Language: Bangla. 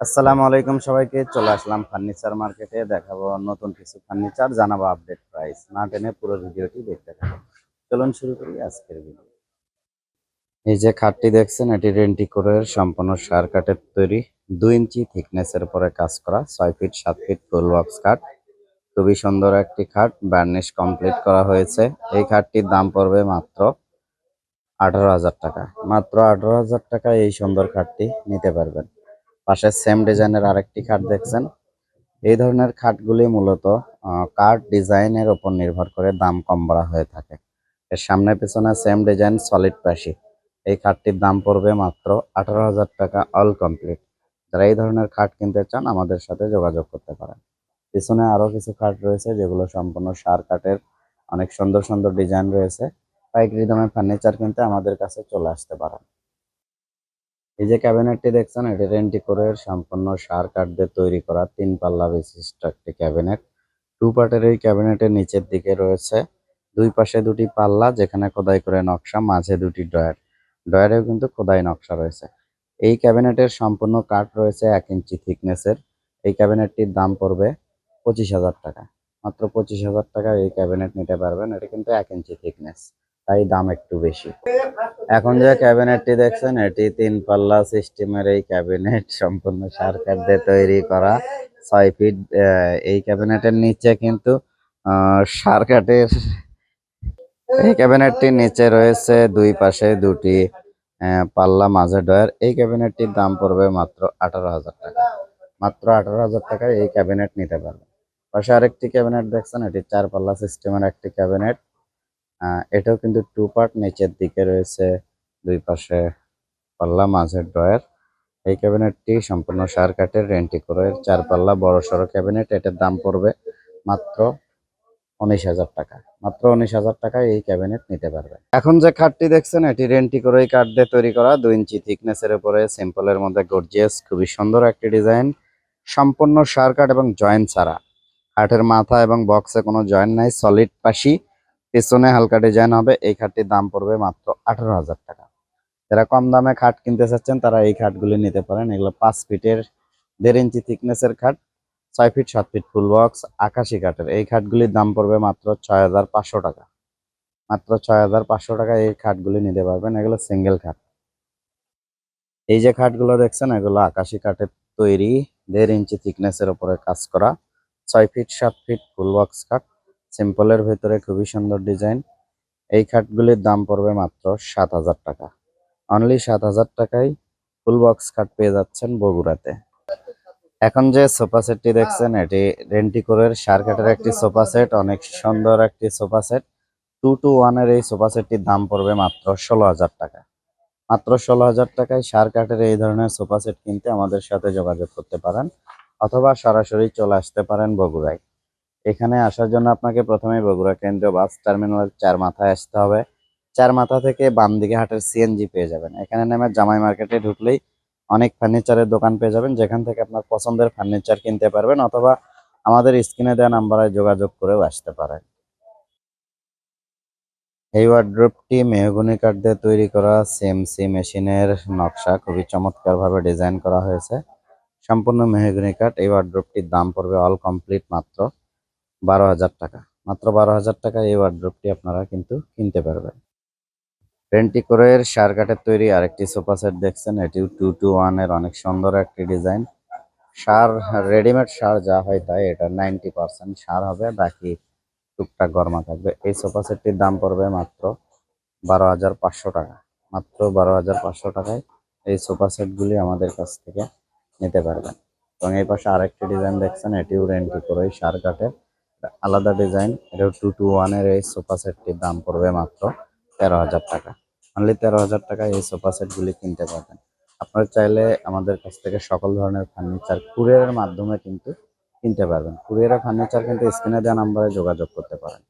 আসসালামু আলাইকুম সবাইকে, চলে আসলাম ফার্নিচার মার্কেটে, দেখাবো নতুন কিছু ফার্নিচার, জানাব আপডেট প্রাইস না টেনে পুরো ভিডিওটি দেখতে থাকুন। চলুন শুরু করি আজকের ভিডিও এই যে খাটটি দেখছেন, এটি রেন্টিকোরের সম্পূর্ণ সার কাঠের তৈরি। দুই ইঞ্চি থিকনেসের পরে কাজ করা, ছয় ফিট, সাত ফিট ফুল বক্স খাট। খুবই সুন্দর একটি খাট বার্নিশ কমপ্লিট করা হয়েছে। এই খাটটির দাম পড়বে মাত্র আঠারো হাজার টাকা। মাত্র আঠারো হাজার টাকা এই সুন্দর খাটটি নিতে পারবেন। পাশে সেম ডিজাইনের আরেকটি খাট দেখছেন। এই ধরনের খাটগুলি মূলত কাঠ ডিজাইনের উপর নির্ভর করে দাম কম বলা হয়ে থাকে। এর সামনে পিছনে সেম ডিজাইন সলিড পাশি। এই খাটটির দাম পড়বে মাত্র আঠারো হাজার টাকা অল কমপ্লিট যারা এই ধরনের খাট কিনতে চান, আমাদের সাথে যোগাযোগ করতে পারেন। পিছনে আরও কিছু খাট রয়েছে, যেগুলো সম্পূর্ণ সার কাঠের। অনেক সুন্দর সুন্দর ডিজাইন রয়েছে। পাইকারি দামে ফার্নিচার কিনতে আমাদের কাছে চলে আসতে পারেন। এই যে ক্যাবিনেটটি দেখছেন, এটি রেন্টিকোরের সম্পূর্ণ সার কাঠ দিয়ে তৈরি করা তিন পাল্লা বিশিষ্ট একটি ক্যাবিনেট। টু পার্টের এই ক্যাবিনেটের নিচের দিকে রয়েছে দুই পাশে দুটি পাল্লা, যেখানে খোদাই করে নকশা, মাঝে দুটি ড্রয়ার। ড্রয়ারেও কিন্তু খোদাই নকশা রয়েছে। এই ক্যাবিনেটের সম্পূর্ণ কাঠ রয়েছে এক ইঞ্চি থিকনেসের। এই ক্যাবিনেটটির দাম পড়বে পঁচিশ হাজার টাকা। মাত্র পঁচিশ হাজার টাকা এই ক্যাবিনেট নিতে পারবেন, এটা কিন্তু এক ইঞ্চি থিকনেস। তাই দাম একটু বেশি। এখন যে ক্যাবিনেটটি দেখছেন, এটি তিন পাল্লা সিস্টেমের এই ক্যাবিনেট, সম্পূর্ণ সার কাঠ দিয়ে তৈরি করা ছয় ফিট এই ক্যাবিনেটের নিচে কিন্তু সার এই ক্যাবিনেটটির নিচে রয়েছে দুই পাশে দুটি পাল্লা মাঝে ডয়ার এই ক্যাবিনেটটির দাম পড়বে মাত্র আঠারো হাজার টাকা। মাত্র আঠারো হাজার টাকায় এই ক্যাবিনেট নিতে পারবেন। পাশে আরেকটি ক্যাবিনেট দেখছেন, এটি চার পাল্লা সিস্টেমের একটি ক্যাবিনেট। এটাও কিন্তু টু পার্ট নিচের দিকে রয়েছে দুই পাশে পাল্লা, মাঝের ড্রয়ার। এই ক্যাবিনেটটি সম্পূর্ণ সার কাঠের, রেন্টি করে চার পাল্লা বড় সড়ো ক্যাবিনেট। এটার দাম পড়বে মাত্র উনিশ হাজার টাকা। মাত্র উনিশ হাজার টাকায় এই ক্যাবিনেট নিতে পারবেন এখন যে খাটটি দেখছেন, এটি রেন্টি করে কাঠ দিয়ে তৈরি করা। দুই ইঞ্চি থিকনেসের উপরে সিম্পলের মধ্যে গর্জিয়াস খুবই সুন্দর একটি ডিজাইন। সম্পূর্ণ সার কাঠ এবং জয়েন্ট ছাড়া। কাঠের মাথা এবং বক্সে কোনো জয়েন্ট নাই সলিড পাশি। পেছনে হালকা ডিজাইন হবে, এই খাটটির দাম পড়বে মাত্র আঠারো হাজার টাকা। যারা কম দামে খাট কিনতে চাচ্ছেন, তারা এই খাটগুলি নিতে পারেন। এগুলো পাঁচ ফিটের, দেড় ইঞ্চি থিকনেসের খাট, ছয় ফিট, সাত ফিট ফুল বক্স আকাশি কাঠের। এই খাটগুলির দাম পড়বে মাত্র ছয় হাজার পাঁচশো টাকা। মাত্র ছয় হাজার পাঁচশো টাকা এই খাটগুলি নিতে পারবেন। এগুলো সিঙ্গেল খাট। এই যে খাটগুলো দেখছেন, এগুলো আকাশি কাঠের তৈরি, দেড় ইঞ্চি থিকনেসের উপরে কাজ করা, ছয় ফিট, সাত ফিট ফুল বক্স খাট। সিম্পলের ভেতরে খুবই সুন্দর ডিজাইন এই খাটগুলির দাম পড়বে মাত্র সাত হাজার টাকা। অনলি সাত হাজার টাকায় ফুল বক্স খাট পেয়ে যাচ্ছেন বগুড়াতে। এখন যে সোফা সেটটি দেখছেন, এটি রেন্টিকোরের সার কাঠের একটি সোফা সেট অনেক সুন্দর একটি সোফা সেট টু টু ওয়ানের এই সোফা সেটটির দাম পড়বে মাত্র ষোলো হাজার টাকা। মাত্র ষোলো হাজার টাকায় সার কাঠের এই ধরনের সোফা সেট কিনতে আমাদের সাথে যোগাযোগ করতে পারেন, অথবা সরাসরি চলে আসতে পারেন বগুড়ায়। এখানে আসার জন্য আপনাকে প্রথমে বগুড়া কেন্দ্রীয় বাস টার্মিনাল চার মাথায় আসতে হবে। চার মাথা থেকে বাম দিকে হাটের সিএনজি পেয়ে যাবেন। এখানে নেমে জামাই মার্কেটে ঢুকলেই অনেক ফার্নিচারের দোকান পেয়ে যাবেন। যেখান থেকে আপনার পছন্দের ফার্নিচার কিনতে পারবেন অথবা আমাদের স্ক্রিনে দেওয়া নাম্বারে যোগাযোগ করেও আসতে পারেন। এই ওয়ার্ড্রোপটি মেহগুনি কাঠ দিয়ে তৈরি করা সিএমসি মেশিনের নকশা, খুবই চমৎকারভাবে ডিজাইন করা হয়েছে। সম্পূর্ণ মেহগুনি কাঠ। এই ওয়ার্ড্রোপটির দাম পড়বে অল কমপ্লিট মাত্র বারো হাজার টাকা। মাত্র বারো হাজার টাকা এই ওয়ার্ড্রোপটি আপনারা কিন্তু কিনতে পারবেন। রেন্টিকোরের সার কাঠের তৈরি আরেকটি সোফা সেট দেখছেন, এটিও টু টু ওয়ানের অনেক সুন্দর একটি ডিজাইন সার রেডিমেড সার যা হয় তাই এটা নাইনটি পার্সেন্ট সার হবে, বাকি টুকটাক গরমা থাকবে। এই সোফা সেটটির দাম পড়বে মাত্র বারো হাজার পাঁচশো টাকা। মাত্র বারো হাজার পাঁচশো টাকায় এই সোফা সেটগুলি আমাদের কাছ থেকে নিতে পারবেন। এবং এই পাশে আরেকটি ডিজাইন দেখছেন, এটিও রেন্টি করে সার কাঠের আলাদা ডিজাইন, এটা টু টু ওয়ানের এই সোফা সেটটির দাম পড়বে মাত্র তেরো হাজার টাকা। অনলি তেরো হাজার টাকায় এই সোফা সেটগুলি কিনতে পারবেন। আপনারা চাইলে আমাদের কাছ থেকে সকল ধরনের ফার্নিচার কুরিয়ারের মাধ্যমে কিন্তু কিনতে পারবেন। কুরিয়ারের ফার্নিচার কিন্তু স্ক্রিনে দেওয়া নাম্বারে যোগাযোগ করতে পারেন।